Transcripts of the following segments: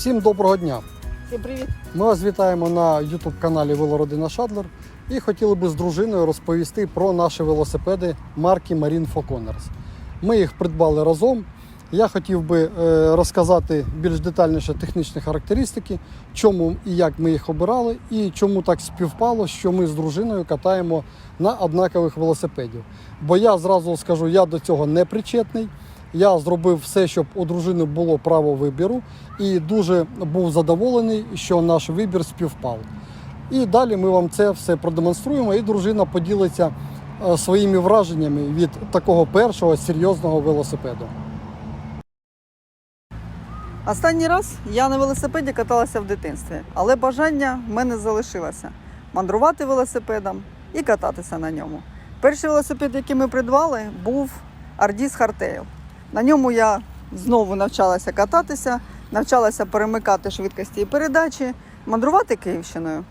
Всім доброго дня! Всім привіт! Ми вас вітаємо на YouTube каналі Велородина Шадлер і хотіли би з дружиною розповісти про наші велосипеди марки Marine for Corners. Ми їх придбали разом. Я хотів би е, розказати більш детальніше технічні характеристики, чому і як ми їх обирали, і чому так співпало, що ми з дружиною катаємо на однакових велосипедів. Бо я зразу скажу, я до цього не причетний. Я зробив все, щоб у дружини було право вибору, і дуже був задоволений, що наш вибір співпав. І далі ми вам це все продемонструємо, і дружина поділиться е, своїми враженнями від такого першого серйозного велосипеду. Останній раз я на велосипеді каталася в дитинстві, але бажання в мене залишилося мандрувати велосипедом і кататися на ньому. Перший велосипед, який ми придбали, був Ardis Hardtail. На ньому я знову навчалася кататися, навчалася перемикати швидкості і передачі, мандрувати Київщиною.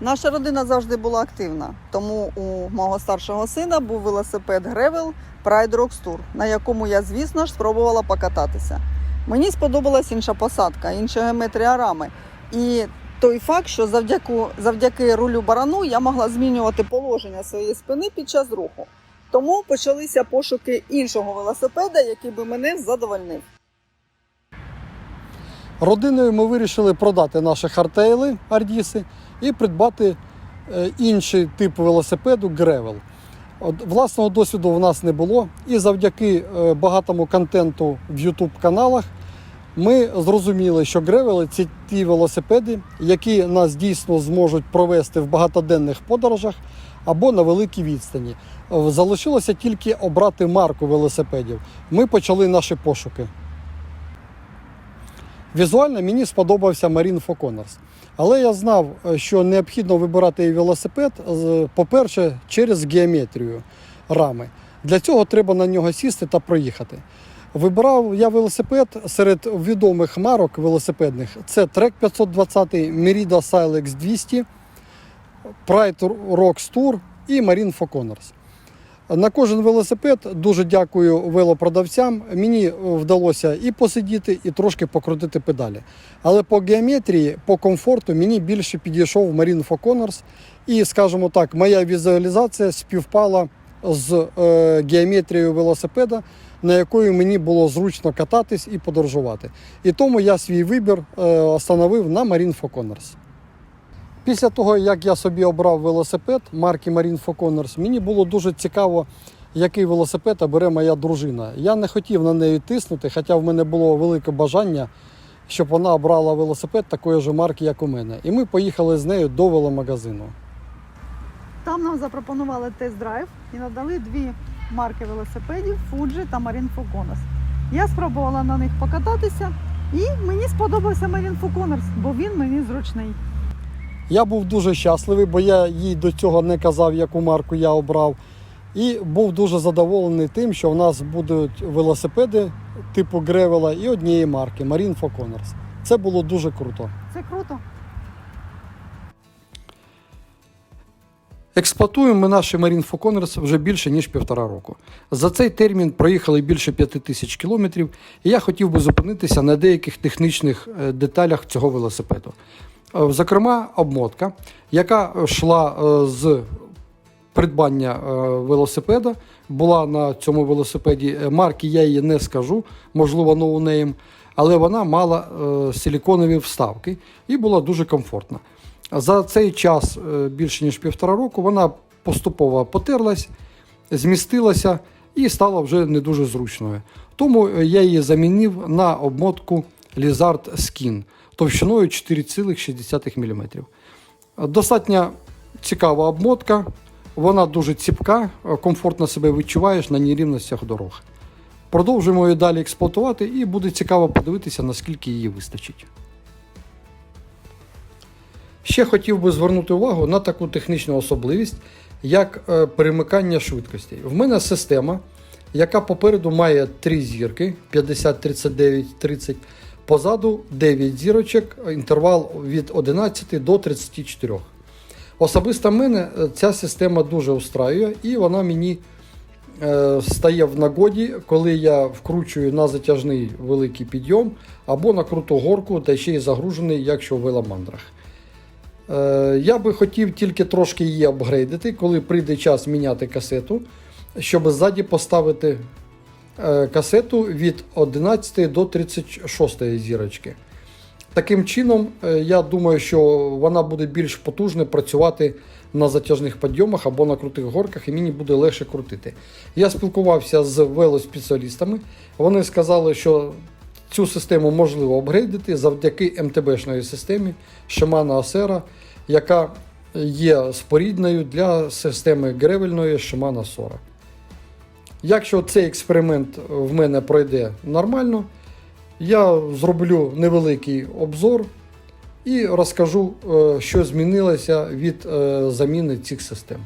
Наша родина завжди була активна, тому у мого старшого сина був велосипед Gravel Pride Rocks Tour, на якому я, звісно ж, спробувала покататися. Мені сподобалась інша посадка, інша геометрія рами. І той факт, що завдяки, завдяки рулю барану я могла змінювати положення своєї спини під час руху. Тому почалися пошуки іншого велосипеда, який би мене задовольнив. Родиною ми вирішили продати наші хартейли Ардіси і придбати е, інший тип велосипеду Гревел. Власного досвіду в нас не було, і завдяки е, багатому контенту в YouTube каналах ми зрозуміли, що гревели це ті велосипеди, які нас дійсно зможуть провести в багатоденних подорожах або на великій відстані. Е, Залишилося тільки обрати марку велосипедів. Ми почали наші пошуки. Візуально мені сподобався Marine Corners. Але я знав, е, що необхідно вибирати велосипед, по-перше, через геометрію рами. Для цього треба на нього сісти та проїхати. Вибирав я велосипед серед відомих марок велосипедних. Це Trek 520, Merida Silex 200, Pride Rocks Tour і Marine for Corners. На кожен велосипед дуже дякую велопродавцям. Мені вдалося і посидіти, і трошки покрутити педалі. Але по геометрії, по комфорту мені більше підійшов Marine for Corners. І, скажімо так, моя візуалізація співпала з е, геометрією велосипеда, на якою мені було зручно кататись і подорожувати. І тому я свій вибір е, остановив на Marine for Corners. Після того, як я собі обрав велосипед марки Marine for Corners, мені було дуже цікаво, який велосипед обере моя дружина. Я не хотів на неї тиснути, хоча в мене було велике бажання, щоб вона обрала велосипед такої ж марки, як у мене. І ми поїхали з нею до веломагазину. Там нам запропонували тест-драйв і надали дві марки велосипедів Fuji та Marine for Corners. Я спробувала на них покататися, і мені сподобався Marine for Corners, бо він мені зручний. Я був дуже щасливий, бо я їй до цього не казав, яку марку я обрав. І був дуже задоволений тим, що в нас будуть велосипеди типу Гревела і однієї марки Marine for Corners. Це було дуже круто. Це круто. Експлуатуємо ми наші Marine for Corners вже більше ніж півтора року. За цей термін проїхали більше п'яти тисяч кілометрів, і я хотів би зупинитися на деяких технічних е, деталях цього велосипеду. Е, Зокрема, обмотка, яка йшла е, з придбання е, велосипеда, була на цьому велосипеді. Марки я її не скажу, можливо, ноунейм, але вона мала силіконові вставки і була дуже комфортна. За цей час, більше ніж півтора року, вона поступово потерлась, змістилася і стала вже не дуже зручною. Тому я її замінив на обмотку Lizard Skin товщиною 4,6 мм. Достатньо цікава обмотка, вона дуже ціпка, комфортно себе відчуваєш на нерівностях дорог. Продовжуємо її далі експлуатувати і буде цікаво подивитися, наскільки її вистачить. Ще хотів би звернути увагу на таку технічну особливість, як е, перемикання швидкостей. В мене система, яка попереду має 3 зірки 50, 39, 30, позаду 9 зірочок, інтервал від 11 до 34. Особисто мене е, ця система дуже устраює і вона мені е, стає в нагоді, коли я вкручую на затяжний великий підйом або на круту горку, та ще й загружений, якщо в веломандрах. Е, Я би хотів тільки трошки її апгрейдити, коли прийде час міняти касету, щоб ззаді поставити касету від 11 до 36 зірочки. Таким чином, е, я думаю, що вона буде більш потужно працювати на затяжних підйомах або на крутих горках, і мені буде легше крутити. Я спілкувався з велоспеціалістами. Вони сказали, що цю систему можливо апгрейдити завдяки МТБшної системі Shimano Acera, яка є спорідною для системи гревельної Shimano 40. Якщо цей експеримент в мене пройде нормально, я зроблю невеликий обзор і розкажу, е, що змінилося від е, заміни цих систем.